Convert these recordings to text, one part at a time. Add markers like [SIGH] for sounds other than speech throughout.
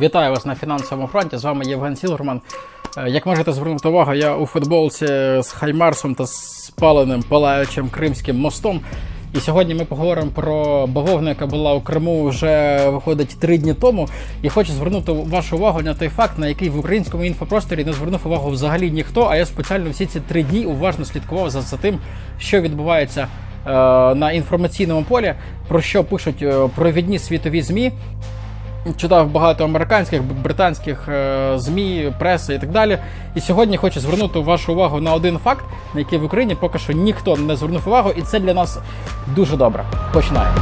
Вітаю вас на фінансовому фронті. З вами Євген Сілгерман. Е, Як можете звернути увагу, я у футболці з Хаймарсом та спаленим палаючим Кримським мостом. І сьогодні ми поговоримо про бавовну, яка була у Криму вже виходить три дні тому. І хочу звернути вашу увагу на той факт, на який в українському інфопросторі не звернув увагу взагалі ніхто. А я спеціально всі ці три дні уважно слідкував за, за тим, що відбувається е, на інформаційному полі, про що пишуть е, провідні світові змі. Читав багато американських, британських е, змі, преси і так далі. І сьогодні хочу звернути вашу увагу на один факт, на який в Україні поки що ніхто не звернув увагу, і це для нас дуже добре. Починаємо.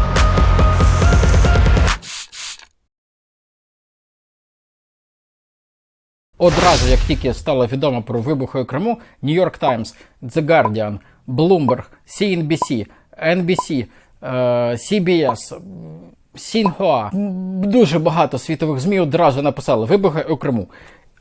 Одразу, як тільки стало відомо про вибухи у Криму, York Times, The Guardian, Bloomberg, CNBC, NBC, е, CBS, Сінхуа. Дуже багато світових ЗМІ одразу написали вибухи у Криму.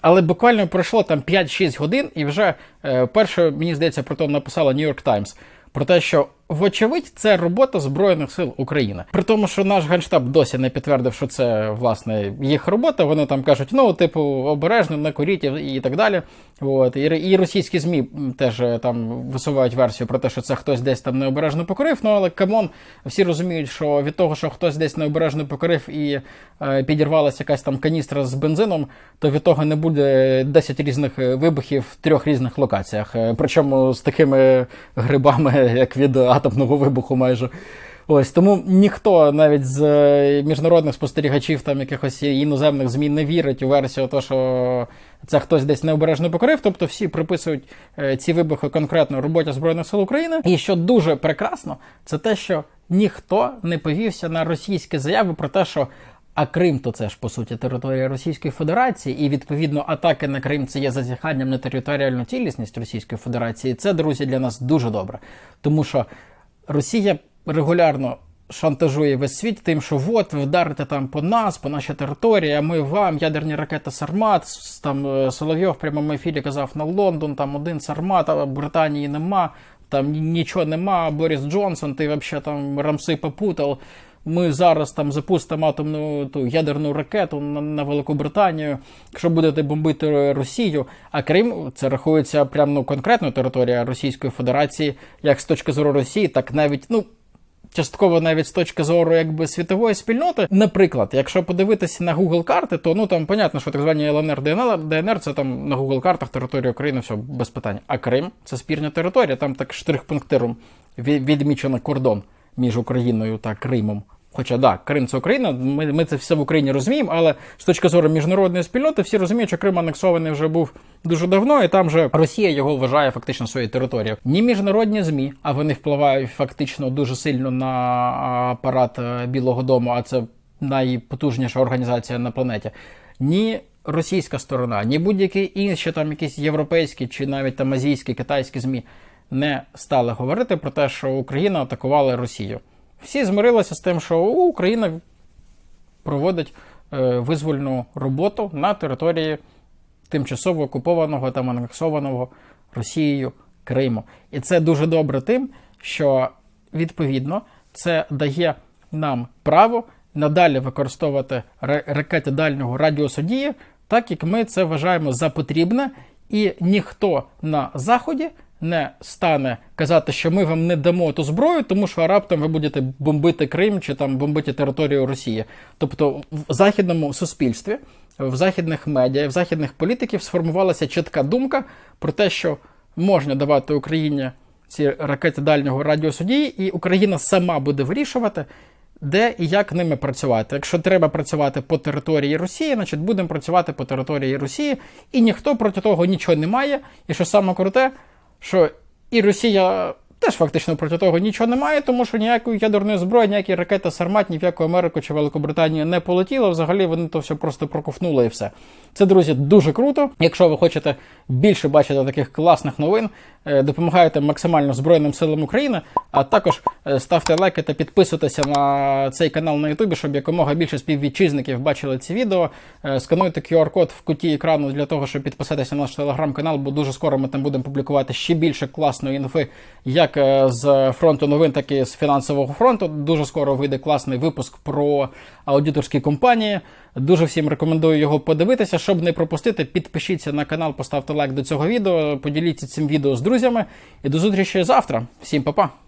Але буквально пройшло там 5-6 годин, і вже е, перше, мені здається, про то написала York Times. Про те, що вочевидь це робота Збройних сил України. При тому, що наш генштаб досі не підтвердив, що це власне їх робота. Вони там кажуть, ну, типу, обережно, не куріть і, так далі. От. І, і російські ЗМІ теж е, там висувають версію про те, що це хтось десь там необережно покорив. Ну але камон, всі розуміють, що від того, що хтось десь необережно покорив і е, підірвалася якась там каністра з бензином, то від того не буде 10 різних е, вибухів в трьох різних локаціях. Е, Причому з такими грибами, [LAUGHS] як від атомного вибуху, майже. Ось тому ніхто навіть з е, міжнародних спостерігачів, там якихось іноземних ЗМІ не вірить у версію, то що це хтось десь необережно покорив. Тобто всі приписують е, ці вибухи конкретно роботі Збройних сил України. І що дуже прекрасно, це те, що ніхто не повівся на російські заяви про те, що. А Крим то це ж по суті територія Російської Федерації, і відповідно атаки на Крим це є зазіханням на територіальну цілісність Російської Федерації. Це, друзі, для нас дуже добре, тому що Росія регулярно шантажує весь світ тим, що от ви вдарите там по нас, по нашій території, а ми вам ядерні ракети Сармат. Там е, Соловйов в прямому ефірі казав на Лондон, там один Сармат, а Британії нема, там нічого нема. Борис Джонсон, ти взагалі там рамси попутав. Ми зараз там запустимо атомну ту ядерну ракету на, на Велику Британію, якщо будете бомбити Росію. А Крим це рахується прямо ну, конкретно територія Російської Федерації, як з точки зору Росії, так навіть ну. Частково навіть з точки зору якби світової спільноти. Наприклад, якщо подивитися на Google карти, то ну там понятно, що так звані ЛНР, ДНР, ДНР це там на Google картах територія України, все без питань. А Крим це спірна територія, там так штрих-пунктиром відмічено кордон між Україною та Кримом. Хоча да, Крим це Україна, ми, ми це все в Україні розуміємо, але з точки зору міжнародної спільноти всі розуміють, що Крим анексований вже був дуже давно, і там же Росія його вважає фактично своєю територією. Ні міжнародні змі, а вони впливають фактично дуже сильно на апарат е, Білого Дому, а це найпотужніша організація на планеті. Ні російська сторона, ні будь-які інші там якісь європейські чи навіть там азійські китайські змі не стали говорити про те, що Україна атакувала Росію. Всі змирилися з тим, що Україна проводить е, визвольну роботу на території тимчасово окупованого та анексованого Росією Криму. І це дуже добре тим, що відповідно це дає нам право надалі використовувати ракети дальнього радіусу дії, так як ми це вважаємо за потрібне, і ніхто на заході не стане казати, що ми вам не дамо ту зброю, тому що раптом ви будете бомбити Крим чи там бомбити територію Росії. Тобто в західному суспільстві, в західних медіа, в західних політиків сформувалася чітка думка про те, що можна давати Україні ці ракети дальнього радіусу дії, і Україна сама буде вирішувати, де і як ними працювати. Якщо треба працювати по території Росії, значить будемо працювати по території Росії, і ніхто проти того нічого не має. І що саме круте, що і Росія теж фактично проти того нічого не має, тому що ніякої ядерної зброї, ніякі ракети Сармат, ні в яку Америку чи Великобританію не полетіли. Взагалі вони то все просто проковтнули і все. Це, друзі, дуже круто. Якщо ви хочете більше бачити таких класних новин, е, допомагайте максимально Збройним силам України, а також е, ставте лайки та підписуйтеся на цей канал на Ютубі, щоб якомога більше співвітчизників бачили ці відео. Е, Скануйте QR-код в куті екрану для того, щоб підписатися на наш телеграм-канал, бо дуже скоро ми там будемо публікувати ще більше класної інфи, як як е, з фронту новин, так і з фінансового фронту. Дуже скоро вийде класний випуск про аудиторські компанії. Дуже всім рекомендую його подивитися. Щоб не пропустити, підпишіться на канал, поставте лайк до цього відео, поділіться цим відео з друзями. І до зустрічі завтра. Всім па-па!